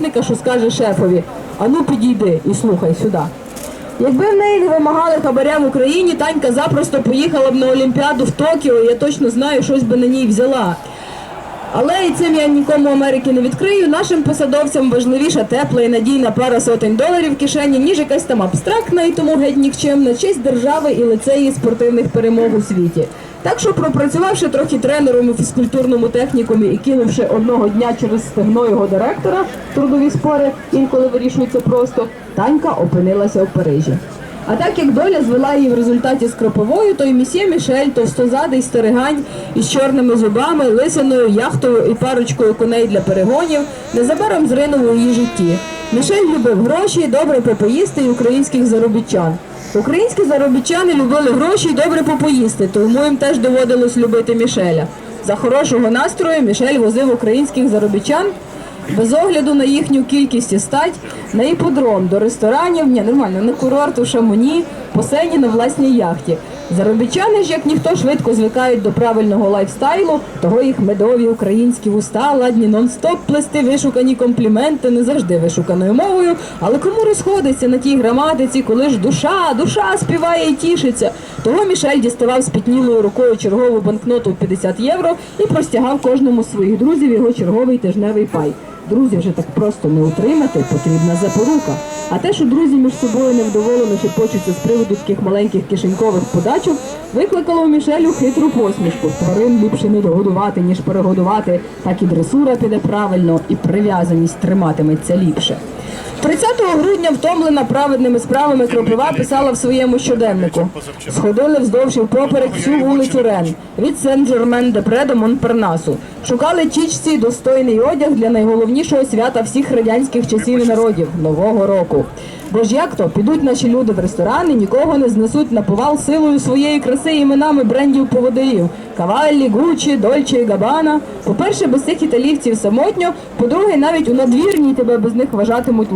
співробітника, що скаже шефові: ану підійди і слухай сюди. Якби в неї не вимагали хабаря в Україні, Танька запросто поїхала б на Олімпіаду в Токіо, я точно знаю, щось би на ній взяла. Але і цим я нікому Америки не відкрию. Нашим посадовцям важливіша тепла і надійна пара сотень доларів в кишені, ніж якась там абстрактна і тому геть нікчемна честь держави і лице її спортивних перемог у світі. Так що, пропрацювавши трохи тренером у фізкультурному технікумі і кинувши одного дня через стегно його директора трудові спори, інколи вирішуються просто, Танька опинилася в Парижі. А так як доля звела її в результаті з кроповою, то й місьє Мішель, товстозадий старигань із чорними зубами, лисиною, яхтою і парочкою коней для перегонів, незабаром зринув у її житті. Мішель любив гроші, добре попоїсти і українських заробітчан. Українські заробітчани любили гроші і добре попоїсти, тому їм теж доводилось любити Мішеля. За хорошого настрою Мішель возив українських заробітчан без огляду на їхню кількість і стать, на іподром, до ресторанів, ні, нормально, на курорт у Шамоні, по сені на власній яхті. Заробітчани ж, як ніхто, швидко звикають до правильного лайфстайлу, того їх медові українські вуста, ладні нон-стоп плести вишукані компліменти, не завжди вишуканою мовою. Але кому розходиться на тій граматиці, коли ж душа, душа співає і тішиться. Того Мішель діставав спітнілою рукою чергову банкноту в 50 євро і простягав кожному з своїх друзів його черговий тижневий пай. Друзів вже так просто не утримати, потрібна запорука. А те, що друзі між собою невдоволено шепочуться з приводу таких маленьких кишенькових подачок, викликало у Мішелю хитру посмішку. Тварин ліпше не догодувати, ніж перегодувати, так і дресура піде правильно, і прив'язаність триматиметься ліпше. 30 грудня втомлена праведними справами Кропива писала в своєму щоденнику. Сходили вздовж і впоперек всю вулицю Рен від Сен-Жермен-де-Пре до Монпарнасу. Шукали чічці достойний одяг для найголовнішого свята всіх радянських часів і народів Нового року. Бо ж як то підуть наші люди в ресторани, нікого не знесуть на повал силою своєї краси іменами брендів поводирів Каваллі, Гуччі, Дольче і Габана. По-перше, без цих італійців самотньо, по-друге, навіть у надвірній тебе без них вважатимуть